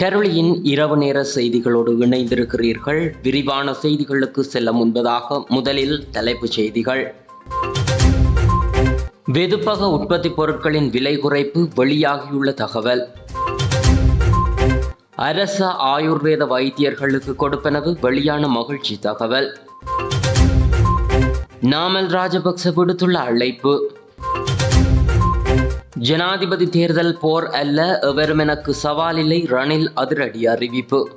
கருளியின் இரவு நேர செய்திகளோடு இணைந்திருக்கிறீர்கள். விரிவான செய்திகளுக்கு செல்ல முன்பதாக முதலில் தலைப்புச் செய்திகள். வெதுப்பக உற்பத்தி பொருட்களின் விலை குறைப்பு வெளியாகியுள்ள தகவல். அரச ஆயுர்வேத வைத்தியர்களுக்கு கொடுப்பனவு வெளியான மகிழ்ச்சி தகவல். நாமல் ராஜபக்ச விடுத்துள்ள அழைப்பு. ஜனாதிபதி தேர்தல் போர் அல்ல எவரும் எனக்கு சவால் இல்லை ரணில் அதிரடி அறிவிப்பு.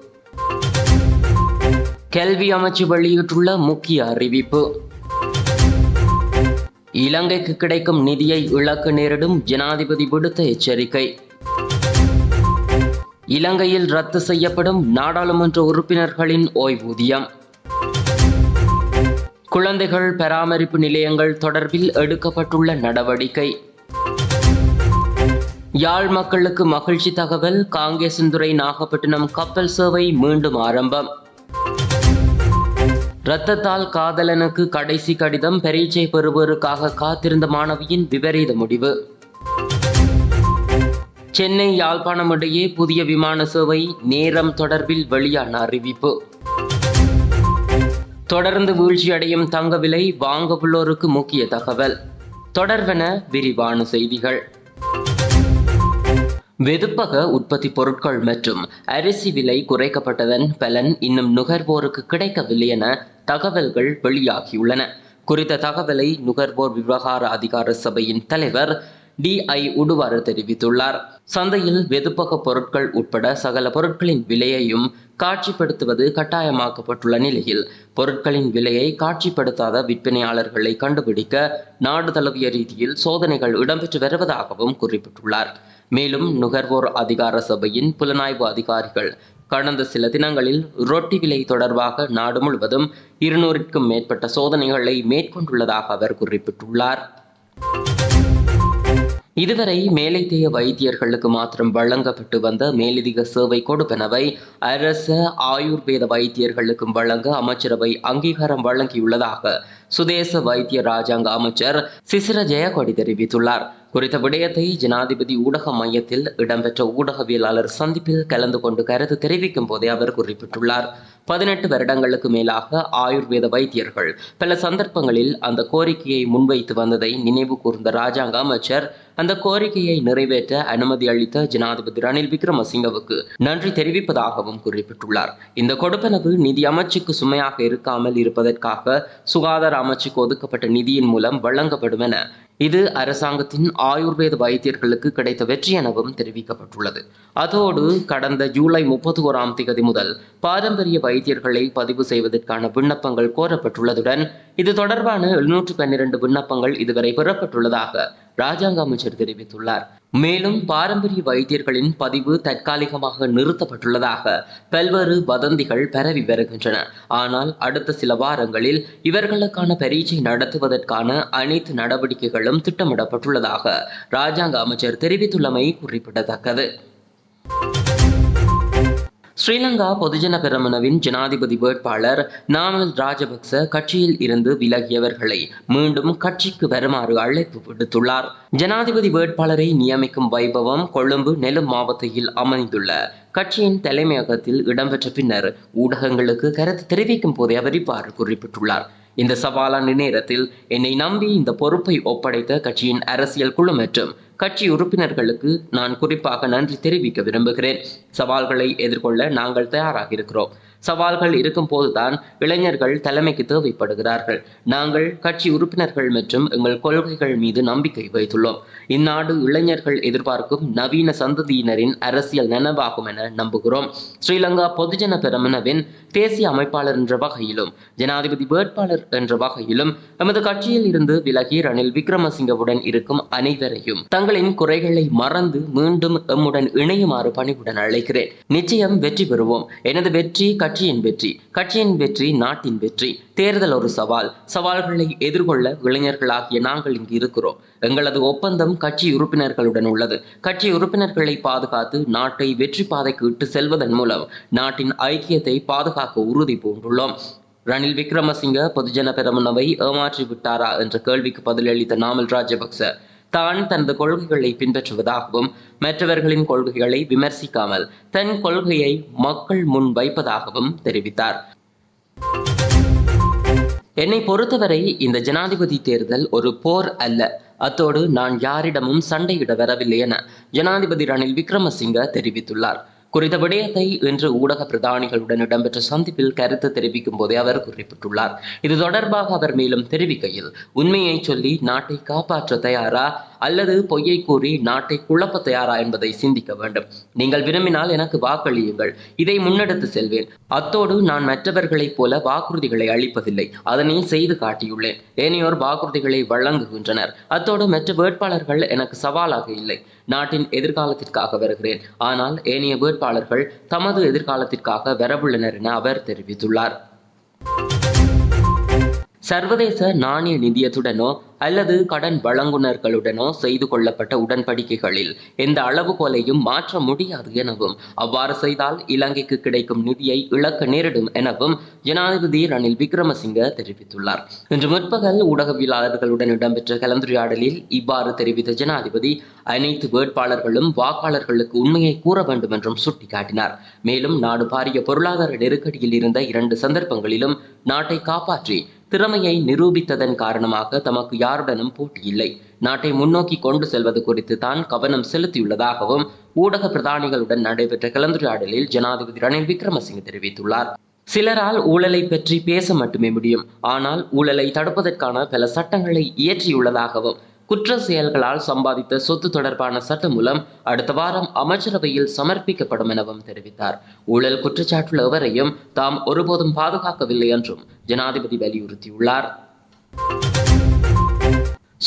கல்வி அமைச்சு வெளியிட்டுள்ள முக்கிய அறிவிப்பு. இலங்கைக்கு கிடைக்கும் நிதியை இழக்க நேரிடும் ஜனாதிபதி விடுத்த எச்சரிக்கை. இலங்கையில் ரத்து செய்யப்படும் நாடாளுமன்ற உறுப்பினர்களின் ஓய்வூதியம். குழந்தைகள் பராமரிப்பு நிலையங்கள் தொடர்பில் எடுக்கப்பட்டுள்ள நடவடிக்கை. யாழ் மக்களுக்கு மகிழ்ச்சி தகவல். காங்கேசன்துறை நாகப்பட்டினம் கப்பல் சேவை மீண்டும் ஆரம்பம். ரத்தத்தால் காதலனுக்கு கடைசி கடிதம். பரீட்சை பெறுவோருக்காக காத்திருந்த மாணவியின் விபரீத முடிவு. சென்னை யாழ்ப்பாணம் இடையே புதிய விமான சேவை நேரம் தொடர்பில் வெளியான அறிவிப்பு. தொடர்ந்து வீழ்ச்சியடையும் தங்க விலை வாங்க உள்ளோருக்கு முக்கிய தகவல். தொடர்வென விரிவான செய்திகள். வெதுப்பக உற்பத்தி பொருட்கள் மற்றும் அரிசி விலை குறைக்கப்பட்டதன் பலன் இன்னும் நுகர்வோருக்கு கிடைக்கவில்லை என தகவல்கள் வெளியாகியுள்ளன. குறித்த தகவலை நுகர்வோர் விவகார அதிகார சபையின் தலைவர் டிஐ உடுவாறு தெரிவித்துள்ளார். சந்தையில் வெதுப்பக பொருட்கள் உட்பட சகல பொருட்களின் விலையையும் காட்சிப்படுத்துவது கட்டாயமாக்கப்பட்டுள்ள நிலையில் பொருட்களின் விலையை காட்சிப்படுத்தாத விற்பனையாளர்களை கண்டுபிடிக்க நாடு தழுவிய ரீதியில் சோதனைகள் இடம்பெற்று வருவதாகவும் குறிப்பிட்டுள்ளார். மேலும் நுகர்வோர் அதிகார சபையின் புலனாய்வு அதிகாரிகள் கடந்த சில தினங்களில் ரொட்டி விலை தொடர்பாக நாடு முழுவதும் இருநூறுக்கும் மேற்பட்ட சோதனைகளை மேற்கொண்டுள்ளதாக அவர் குறிப்பிட்டுள்ளார். இதுவரை மேலைத்தேய வைத்தியர்களுக்கு மாத்திரம் வழங்கப்பட்டு வந்த மேலதிக சேவை கொடுப்பனவை அரச ஆயுர்வேத வைத்தியர்களுக்கும் வழங்க அமைச்சரவை அங்கீகாரம் வழங்கியுள்ளதாக சுதேச வைத்திய ராஜாங்க அமைச்சர் சிசிர ஜெயகொடி தெரிவித்துள்ளார். குறித்த விடயத்தை ஜனாதிபதி ஊடக மையத்தில் இடம்பெற்ற ஊடகவியலாளர் சந்திப்பில் கலந்து கொண்டு கருத்து தெரிவிக்கும் போதே அவர் குறிப்பிட்டுள்ளார். பதினெட்டு வருடங்களுக்கு மேலாக ஆயுர்வேத வைத்தியர்கள் பல சந்தர்ப்பங்களில் அந்த கோரிக்கையை முன்வைத்து வந்ததை நினைவு கூர்ந்த ராஜாங்க அமைச்சர் அந்த கோரிக்கையை நிறைவேற்ற அனுமதி அளித்த ஜனாதிபதி ரணில் விக்ரமசிங்கவுக்கு நன்றி தெரிவிப்பதாகவும் குறிப்பிட்டுள்ளார். இந்த கொடுப்பனவு நிதி அமைச்சுக்கு சுமையாக இருக்காமல் இருப்பதற்காக சுகாதார அமைச்சுக்கு ஒதுக்கப்பட்ட நிதியின் மூலம் வழங்கப்படும் என இது அரசாங்கத்தின் ஆயுர்வேத வைத்தியர்களுக்கு கிடைத்த வெற்றி எனவும் தெரிவிக்கப்பட்டுள்ளது. அதோடு கடந்த ஜூலை முப்பத்தி ஓராம் தேதி முதல் பாரம்பரிய வைத்தியர்களை பதிவு செய்வதற்கான விண்ணப்பங்கள் கோரப்பட்டுள்ளதுடன் இது தொடர்பான எழுநூற்று பன்னிரண்டு விண்ணப்பங்கள் இதுவரை பெறப்பட்டுள்ளதாக ராஜாங்க அமைச்சர் தெரிவித்துள்ளார். மேலும் பாரம்பரிய வைத்தியர்களின் பதிவு தற்காலிகமாக நிறுத்தப்பட்டுள்ளதாக பல்வேறு வதந்திகள் பரவி வருகின்றன. ஆனால் அடுத்த சில வாரங்களில் இவர்களுக்கான பரீட்சை நடத்துவதற்கான அனைத்து நடவடிக்கைகளும் திட்டமிடப்பட்டுள்ளதாக ராஜாங்க அமைச்சர் தெரிவித்துள்ளமை குறிப்பிடத்தக்கது. ஸ்ரீலங்கா பொதுஜன பெரமுனவின் ஜனாதிபதி வேட்பாளர் நாமல் ராஜபக்ச கட்சியில் இருந்து விலகியவர்களை மீண்டும் கட்சிக்கு வருமாறு அழைப்பு விடுத்துள்ளார். ஜனாதிபதி வேட்பாளரை நியமிக்கும் வைபவம் கொழும்பு நெலும் மாவட்டத்தில் அமைந்துள்ள கட்சியின் தலைமையகத்தில் இடம்பெற்ற பின்னர் ஊடகங்களுக்கு கருத்து தெரிவிக்கும் போதே அவர் இவ்வாறு குறிப்பிட்டுள்ளார். இந்த சவாலான நேரத்தில் என்னை நம்பி இந்த பொறுப்பை ஒப்படைத்த கட்சியின் அரசியல் குழு மற்றும் கட்சி உறுப்பினர்களுக்கு நான் குறிப்பாக நன்றி தெரிவிக்க விரும்புகிறேன். சவால்களை எதிர்கொள்ள நாங்கள் தயாராக இருக்கிறோம். சவால்கள் இருக்கும் போதுதான் இளைஞர்கள் தலைமைக்கு தேவைப்படுகிறார்கள். நாங்கள் கட்சி உறுப்பினர்கள் மற்றும் எங்கள் கொள்கைகள் மீது நம்பிக்கை வைத்துள்ளோம். இந்நாடு இளைஞர்கள் எதிர்பார்க்கும் நவீன சந்ததியினரின் அரசியல் நனவாகும் என நம்புகிறோம். ஸ்ரீலங்கா பொதுஜன பெரமுனவின் தேசிய அமைப்பாளர் என்ற வகையிலும் ஜனாதிபதி வேட்பாளர் என்ற வகையிலும் எமது கட்சியில் இருந்து விலகி ரணில் விக்ரமசிங்கவுடன் இருக்கும் அனைவரையும் தங்களின் குறைகளை மறந்து மீண்டும் எம்முடன் இணையுமாறு பணிவுடன் அழைக்கிறேன். நிச்சயம் வெற்றி பெறுவோம். எனது வெற்றி கட்சியின் வெற்றி கட்சியின் வெற்றி நாட்டின் வெற்றி. தேர்தல் ஒரு சவால். சவால்களை எதிர்கொள்ள இளைஞர்களாகிய நாங்கள் இங்கு இருக்கிறோம். எங்களது ஒப்பந்தம் கட்சி உறுப்பினர்களுடன் உள்ளது. கட்சி உறுப்பினர்களை பாதுகாத்து நாட்டை வெற்றி பாதைக்கு இட்டு செல்வதன் மூலம் நாட்டின் ஐக்கியத்தை பாதுகாக்க உறுதி பூண்டுள்ளோம். ரணில் விக்ரமசிங்க பொதுஜன பெரமுனவை ஏமாற்றி விட்டாரா என்ற கேள்விக்கு பதிலளித்த நாமல் ராஜபக்ச தான் தனது கொள்கைகளை பின்பற்றுவதாகவும் மற்றவர்களின் கொள்கைகளை விமர்சிக்காமல் தன் கொள்கையை மக்கள் முன் வைப்பதாகவும் தெரிவித்தார். என்னை பொறுத்தவரை இந்த ஜனாதிபதி தேர்தல் ஒரு போர் அல்ல. அத்தோடு நான் யாரிடமும் சண்டையிட வரவில்லை என ஜனாதிபதி ரணில் விக்ரமசிங்க தெரிவித்துள்ளார். குறித்த விடயத்தை இன்று ஊடக பிரதானிகளுடன் இடம்பெற்ற சந்திப்பில் கருத்து தெரிவிக்கும் போதே அவர் குறிப்பிட்டுள்ளார். இது தொடர்பாக அவர் மேலும் தெரிவிக்கையில் உண்மையை சொல்லி நாட்டை காப்பாற்ற தயாரா அல்லது பொய்யை கூறி நாட்டை குழப்ப தயாரா என்பதை சிந்திக்க வேண்டும். நீங்கள் விரும்பினால் எனக்கு வாக்களியுங்கள். இதை முன்னெடுத்து செல்வேன். அத்தோடு நான் மற்றவர்களைப் போல வாக்குறுதிகளை அளிப்பதில்லை. அதனை செய்து காட்டியுள்ளேன். ஏனையோர் வாக்குறுதிகளை வழங்குகின்றனர். அத்தோடு மற்ற வேட்பாளர்கள் எனக்கு சவாலாக இல்லை. நாட்டின் எதிர்காலத்திற்காக வருகிறேன். ஆனால் ஏனைய வேட்பாளர்கள் தமது எதிர்காலத்திற்காக வரவுள்ளனர் என அவர் தெரிவித்துள்ளார். சர்வதேச நாணய நிதியத்துடனோ அல்லது கடன் வழங்குனர்களுடனோ செய்து கொள்ளப்பட்ட உடன்படிக்கைகளில் எந்த அளவுகோலையும் மாற்ற முடியாது எனவும் அவ்வாறு செய்தால் இலங்கைக்கு கிடைக்கும் நிதியை இழக்க நேரிடும் எனவும் ஜனாதிபதி ரணில் விக்ரமசிங்க தெரிவித்துள்ளார். இன்று முற்பகல் ஊடகவியலாளர்களுடன் இடம்பெற்ற கலந்துரையாடலில் இவ்வாறு தெரிவித்த ஜனாதிபதி அனைத்து வேட்பாளர்களும் வாக்காளர்களுக்கு உண்மையை கூற வேண்டும் என்றும் சுட்டிக்காட்டினார். மேலும் நாடு பாரிய பொருளாதார நெருக்கடியில் இருந்த இரண்டு சந்தர்ப்பங்களிலும் நாட்டை காப்பாற்றி திறமையை நிரூபித்ததன் காரணமாக தமக்கு யாருடனும் போட்டியில்லை நாட்டை முன்னோக்கி கொண்டு செல்வது குறித்து தான் கவனம் செலுத்தியுள்ளதாகவும் ஊடக பிரதானிகளுடன் நடைபெற்ற கலந்துரையாடலில் ஜனாதிபதி ரணில் விக்ரமசிங்க தெரிவித்துள்ளார். சிலரால் ஊழலை பற்றி பேச மட்டுமே முடியும். ஆனால் ஊழலை தடுப்பதற்கான பல சட்டங்களை இயற்றியுள்ளதாகவும் குற்ற செயல்களால் சம்பாதித்த சொத்து தொடர்பான சட்டம் மூலம் அடுத்த வாரம் அமைச்சரவையில் சமர்ப்பிக்கப்படும் எனவும் தெரிவித்தார். ஊழல் குற்றச்சாட்டுள்ள எவரையும் தாம் ஒருபோதும் பாதுகாக்கவில்லை என்றும் ஜனாதிபதி வலியுறுத்தியுள்ளார்.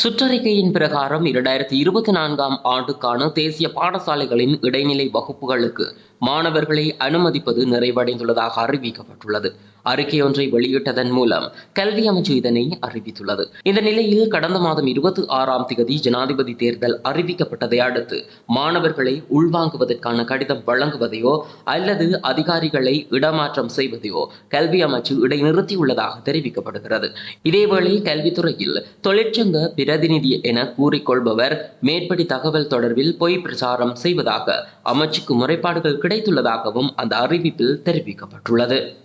சுற்றறிக்கையின் பிரகாரம் இரண்டாயிரத்தி இருபத்தி நான்காம் ஆண்டுக்கான தேசிய பாடசாலைகளின் இடைநிலை வகுப்புகளுக்கு மாணவர்களை அனுமதிப்பது நிறைவடைந்துள்ளதாக அறிவிக்கப்பட்டுள்ளது. அறிக்கை ஒன்றை வெளியிட்டதன் மூலம் கல்வி அமைச்சு இதனை அறிவித்துள்ளது. இந்த நிலையில் கடந்த மாதம் இருபத்தி ஆறாம் தேதி ஜனாதிபதி தேர்தல் அறிவிக்கப்பட்டதை அடுத்து மாணவர்களை உள்வாங்குவதற்கான கடிதம் வழங்குவதையோ அல்லது அதிகாரிகளை இடமாற்றம் செய்வதையோ கல்வி அமைச்சு இடைநிறுத்தியுள்ளதாக தெரிவிக்கப்படுகிறது. இதேவேளை கல்வித்துறையில் தொழிற்சங்க பிரதிநிதி என கூறிக்கொள்பவர் மேற்படி தகவல் தொடர்பில் பொய் பிரச்சாரம் செய்வதாக அமைச்சுக்கு முறைப்பாடுகள் கிடைத்துள்ளதாகவும் அந்த அறிவிப்பில் தெரிவிக்கப்பட்டுள்ளது.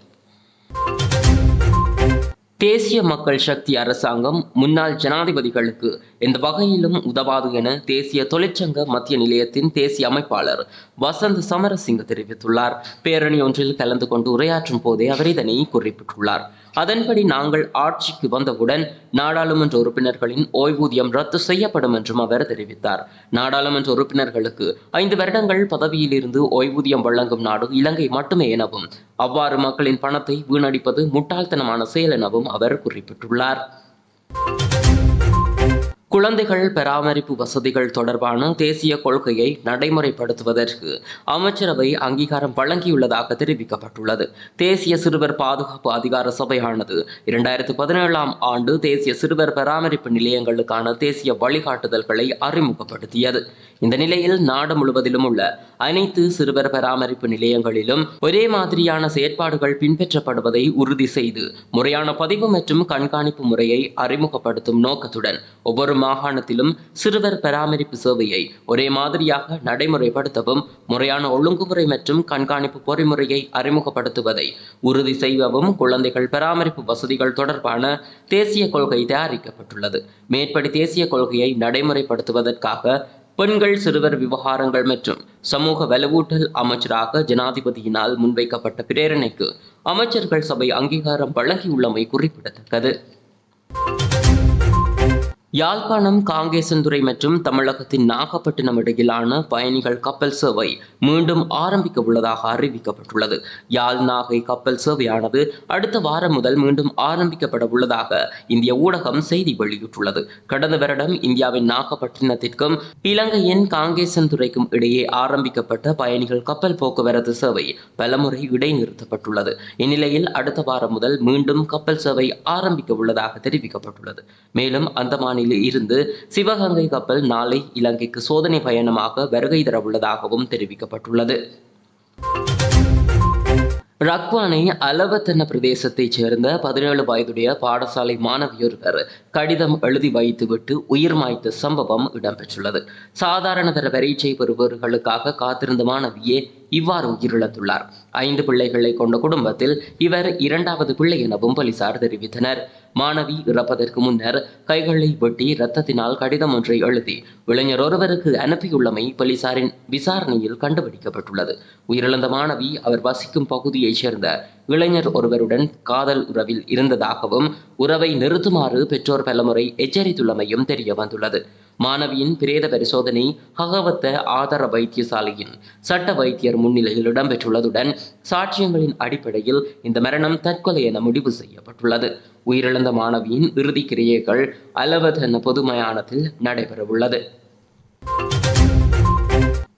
தேசிய மக்கள் சக்தி அரசாங்கம் முன்னாள் ஜனாதிபதிகளுக்கு எந்த வகையிலும் உதவாது என தேசிய தொழிற்சங்க மத்திய நிலையத்தின் தேசிய அமைப்பாளர் வசந்த் சமரசிங்க தெரிவித்துள்ளார். பேரணி ஒன்றில் கலந்து கொண்டு உரையாற்றும் போதே அவர் இதனை குறிப்பிட்டுள்ளார். அதன்படி நாங்கள் ஆட்சிக்கு வந்தவுடன் நாடாளுமன்ற உறுப்பினர்களின் ஓய்வூதியம் ரத்து செய்யப்படும் என்றும் அவர் தெரிவித்தார். நாடாளுமன்ற உறுப்பினர்களுக்கு ஐந்து வருடங்கள் பதவியில் இருந்து ஓய்வூதியம் வழங்கும் நாடு இலங்கை மட்டுமே எனவும் அவ்வாறு மக்களின் பணத்தை வீணடிப்பது முட்டாள்தனமான செயல் எனவும் அவர் குறிப்பிட்டுள்ளார். குழந்தைகள் பராமரிப்பு வசதிகள் தொடர்பான தேசிய கொள்கையை நடைமுறைப்படுத்துவதற்கு அமைச்சரவை அங்கீகாரம் வழங்கியுள்ளதாக தெரிவிக்கப்பட்டுள்ளது. தேசிய சிறுவர் பாதுகாப்பு அதிகார சபையானது இரண்டாயிரத்து பதினேழாம் ஆண்டு தேசிய சிறுவர் பராமரிப்பு நிலையங்களுக்கான தேசிய வழிகாட்டுதல்களை அறிமுகப்படுத்தியது. இந்த நிலையில் நாடு முழுவதிலும் உள்ள அனைத்து சிறுவர் பராமரிப்பு நிலையங்களிலும் ஒரே மாதிரியான செயற்பாடுகள் பின்பற்றப்படுவதை உறுதி செய்து முறையான பதிவு மற்றும் கண்காணிப்பு முறையை அறிமுகப்படுத்தும் நோக்கத்துடன் ஒவ்வொரு மாகாணத்திலும் சிறுவர் பராமரிப்பு சேவையை ஒரே மாதிரியாக நடைமுறைப்படுத்தவும் முறையான ஒழுங்குமுறை மற்றும் கண்காணிப்பு பொறிமுறையை அறிமுகப்படுத்துவதை உறுதி செய்யவும் குழந்தைகள் பராமரிப்பு வசதிகள் தொடர்பான தேசிய கொள்கை தயாரிக்கப்பட்டுள்ளது. மேற்படி தேசிய கொள்கையை நடைமுறைப்படுத்துவதற்காக பெண்கள் சிறுவர் விவகாரங்கள் மற்றும் சமூக வலுவூட்டல் அமைச்சராக ஜனாதிபதியினால் முன்வைக்கப்பட்ட பிரேரணைக்கு அமைச்சர்கள் சபை அங்கீகாரம் வழங்கியுள்ளமை குறிப்பிடத்தக்கது. யாழ்ப்பாணம் காங்கேசன்துறை மற்றும் தமிழகத்தின் நாகப்பட்டினம் இடையிலான பயணிகள் கப்பல் சேவை மீண்டும் ஆரம்பிக்க உள்ளதாக அறிவிக்கப்பட்டுள்ளது. யாழ் நாகை கப்பல் சேவையானது அடுத்த வாரம் முதல் மீண்டும் ஆரம்பிக்கப்பட உள்ளதாக இந்திய ஊடகம் செய்தி வெளியிட்டுள்ளது. கடந்த வருடம் இந்தியாவின் நாகப்பட்டினத்திற்கும் இலங்கையின் காங்கேசன்துறைக்கும் இடையே ஆரம்பிக்கப்பட்ட பயணிகள் கப்பல் போக்குவரத்து சேவை பலமுறை இடைநிறுத்தப்பட்டுள்ளது. இந்நிலையில் அடுத்த வாரம் முதல் மீண்டும் கப்பல் சேவை ஆரம்பிக்க உள்ளதாக தெரிவிக்கப்பட்டுள்ளது. மேலும் அந்தமான அந்தமானில் இருந்து சிவகங்கை கப்பல் நாளை இலங்கைக்கு சோதனை பயணமாக வருகை தரவுள்ளதாகவும் தெரிவிக்கப்பட்டுள்ளது. ரக்வானை அலவத்தன பிரதேசத்தைச் சேர்ந்த பதினேழு வயதுடைய பாடசாலை மாணவியொருவர் கடிதம் எழுதி வைத்துவிட்டு உயிர் மாய்த்த சம்பவம் இடம்பெற்றுள்ளது. சாதாரண தர பரீட்சை பெறுபவர்களுக்காக காத்திருந்த மாணவியே இவ்வாறு உயிரிழந்துள்ளார். ஐந்து பிள்ளைகளை கொண்ட குடும்பத்தில் இவர் இரண்டாவது பிள்ளை எனவும் போலீசார் தெரிவித்தனர். மாணவி இறப்பதற்கு முன்னர் கைகளை வெட்டி இரத்தத்தினால் கடிதம் ஒன்றை எழுதி இளைஞர் ஒருவருக்கு அனுப்பியுள்ளமை போலீசாரின் விசாரணையில் கண்டுபிடிக்கப்பட்டுள்ளது. உயிரிழந்த மாணவி அவர் வசிக்கும் பகுதியைச் சேர்ந்த இளைஞர் ஒருவருடன் காதல் உறவில் இருந்ததாகவும் உறவை நிறுத்துமாறு பெற்றோர் பலமுறை எச்சரித்துள்ளமையும் தெரிய வந்துள்ளது மாணவியின் பிரேத பரிசோதனை ஹகவத்த ஆதார வைத்தியசாலையின் சட்ட வைத்தியர் முன்னிலையில் இடம்பெற்றுள்ளதுடன் சாட்சியங்களின் அடிப்படையில் இந்த மரணம் தற்கொலை என முடிவு செய்யப்பட்டுள்ளது. உயிரிழந்த மாணவியின் இறுதி கிரியைகள் அலவதன என மயானத்தில் நடைபெறவுள்ளது.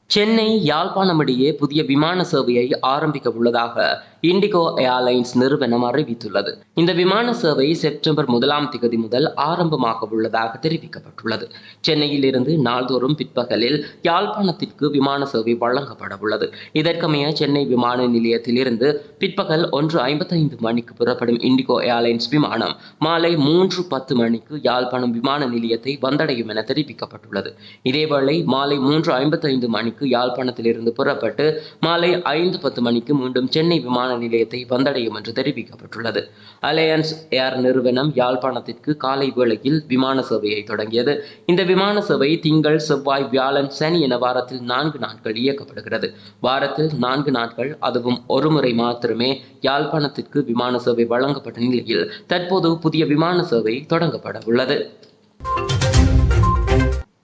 சென்னை யாழ்ப்பாணம் இடையே புதிய விமான சேவையை ஆரம்பிக்க உள்ளதாக இண்டிகோ ஏர்லைன்ஸ் நிறுவனம் அறிவித்துள்ளது. இந்த விமான சேவை செப்டம்பர் முதலாம் திகதி முதல் ஆரம்பமாக உள்ளதாக தெரிவிக்கப்பட்டுள்ளது. சென்னையில் இருந்து நாள்தோறும் பிற்பகலில் யாழ்ப்பாணத்திற்கு விமான சேவை வழங்கப்பட உள்ளது. இதற்கமைய சென்னை விமான நிலையத்தில் இருந்து பிற்பகல் ஒன்று ஐம்பத்தைந்து மணிக்கு புறப்படும் இண்டிகோ ஏர்லைன்ஸ் விமானம் மாலை மூன்று பத்து மணிக்கு யாழ்ப்பாணம் விமான நிலையத்தை வந்தடையும் என தெரிவிக்கப்பட்டுள்ளது. இதேவேளை மாலை மூன்று ஐம்பத்தைந்து மணிக்கு யாழ்ப்பாணத்திலிருந்து புறப்பட்டு மாலை ஐந்து பத்து மணிக்கு மீண்டும் சென்னை விமான விமான நிலையத்தை வந்தடையும் என்று தெரிவிக்கப்பட்டுள்ளது. அலையன்ஸ் ஏர் நிறுவனம் யாழ்ப்பாணத்திற்கு காலை வேளையில் விமான சேவையை தொடங்கியது. இந்த விமான சேவை திங்கள் செவ்வாய் வியாழன் சனி என வாரத்தில் நான்கு நாட்கள் இயக்கப்படுகிறது. வாரத்தில் நான்கு நாட்கள் அதுவும் ஒருமுறை மாத்திரமே யாழ்ப்பாணத்திற்கு விமான சேவை வழங்கப்பட்ட நிலையில் தற்போது புதிய விமான சேவை தொடங்கப்பட உள்ளது.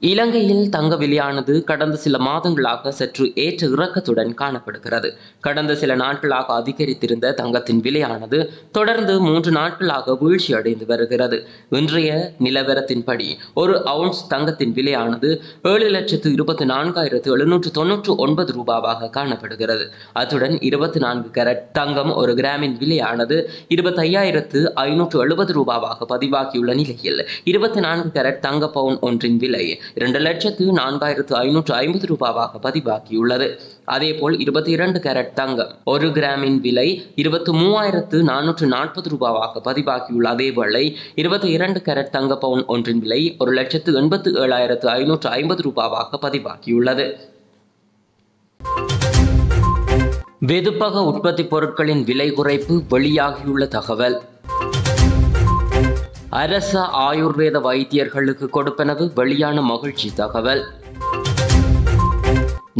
இலங்கையில் தங்க விலையானது கடந்த சில மாதங்களாக சற்று ஏற்ற இறக்கத்துடன் காணப்படுகிறது. கடந்த சில நாட்களாக அதிகரித்திருந்த தங்கத்தின் விலையானது தொடர்ந்து மூன்று நாட்களாக வீழ்ச்சி அடைந்து வருகிறது. இன்றைய நிலவரத்தின்படி ஒரு அவுன்ஸ் தங்கத்தின் விலையானது ஏழு லட்சத்து இருபத்தி நான்காயிரத்து எழுநூற்று தொன்னூற்று ஒன்பது ரூபாவாக காணப்படுகிறது. அத்துடன் இருபத்தி நான்கு கேரட் தங்கம் ஒரு கிராமின் விலையானது இருபத்தி ஐயாயிரத்து ஐநூற்று எழுபது ரூபாவாக பதிவாகியுள்ள நிலையில் இருபத்தி நான்கு கேரட் தங்க பவுன் ஒன்றின் விலை இரண்டு லட்சத்து நான்காயிரத்து ஐநூற்று ஐம்பது ரூபாவாக பதிவாகியுள்ளது. அதேபோல் இருபத்தி இரண்டு கேரட் தங்கம் ஒரு கிராமின் விலை இருபத்தி மூவாயிரத்து நானூற்று நாற்பது ரூபாவாக பதிவாகியுள்ள அதேவேளை இருபத்தி இரண்டு கேரட் தங்க பவுன் ஒன்றின் விலை ஒரு லட்சத்து எண்பத்து ஏழாயிரத்து ஐநூற்று ஐம்பது ரூபாவாக பதிவாகியுள்ளது. வெதுப்பக உற்பத்தி பொருட்களின் விலை குறைப்பு வெளியாகியுள்ள தகவல். அரச ஆயுர்வேத வைத்தியர்களுக்கு கொடுப்பனவு வெளியான மகிழ்ச்சி தகவல்.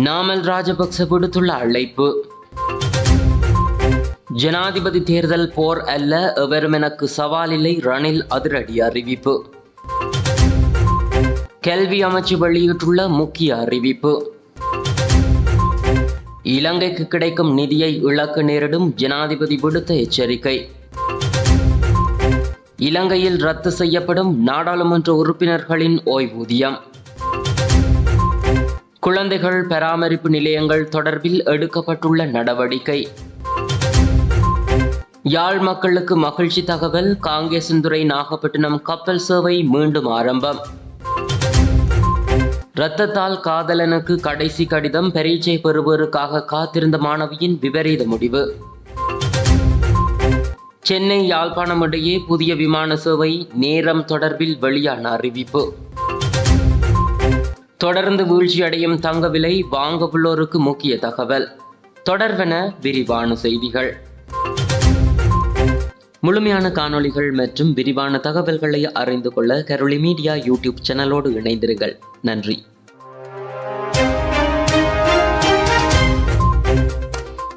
நாமல் ராஜபக்ச விடுத்துள்ள அழைப்பு. ஜனாதிபதி தேர்தல் போர் அல்ல எவரும் எனக்கு சவாலில்லை ரணில் அதிரடி அறிவிப்பு. கல்வி அமைச்சு வெளியிட்டுள்ள முக்கிய அறிவிப்பு. இலங்கைக்கு கிடைக்கும் நிதியை இழக்க நேரிடும் ஜனாதிபதி விடுத்த எச்சரிக்கை. இலங்கையில் ரத்து செய்யப்படும் நாடாளுமன்ற உறுப்பினர்களின் ஓய்வூதியம். குழந்தைகள் பராமரிப்பு நிலையங்கள் தொடர்பில் எடுக்கப்பட்டுள்ள நடவடிக்கை. யாழ் மக்களுக்கு மகிழ்ச்சி தகவல் காங்கேசந்துறை நாகப்பட்டினம் கப்பல் சேவை மீண்டும் ஆரம்பம். ரத்தத்தால் காதலனுக்கு கடைசி கடிதம் பரீட்சை பெறுவோருக்காக காத்திருந்த மாணவியின் விபரீத முடிவு. சென்னை யாழ்ப்பாணம் இடையே புதிய விமான சேவை நேரம் தொடர்பில் வெளியான அறிவிப்பு. தொடர்ந்து வீழ்ச்சியடையும் தங்க விலை வாங்கவுள்ளோருக்கு முக்கிய தகவல். தொடர்வென விரிவான செய்திகள். முழுமையான காணொளிகள் மற்றும் விரிவான தகவல்களை அறிந்து கொள்ள கரோலி மீடியா யூடியூப் சேனலோடு இணைந்திருங்கள். நன்றி.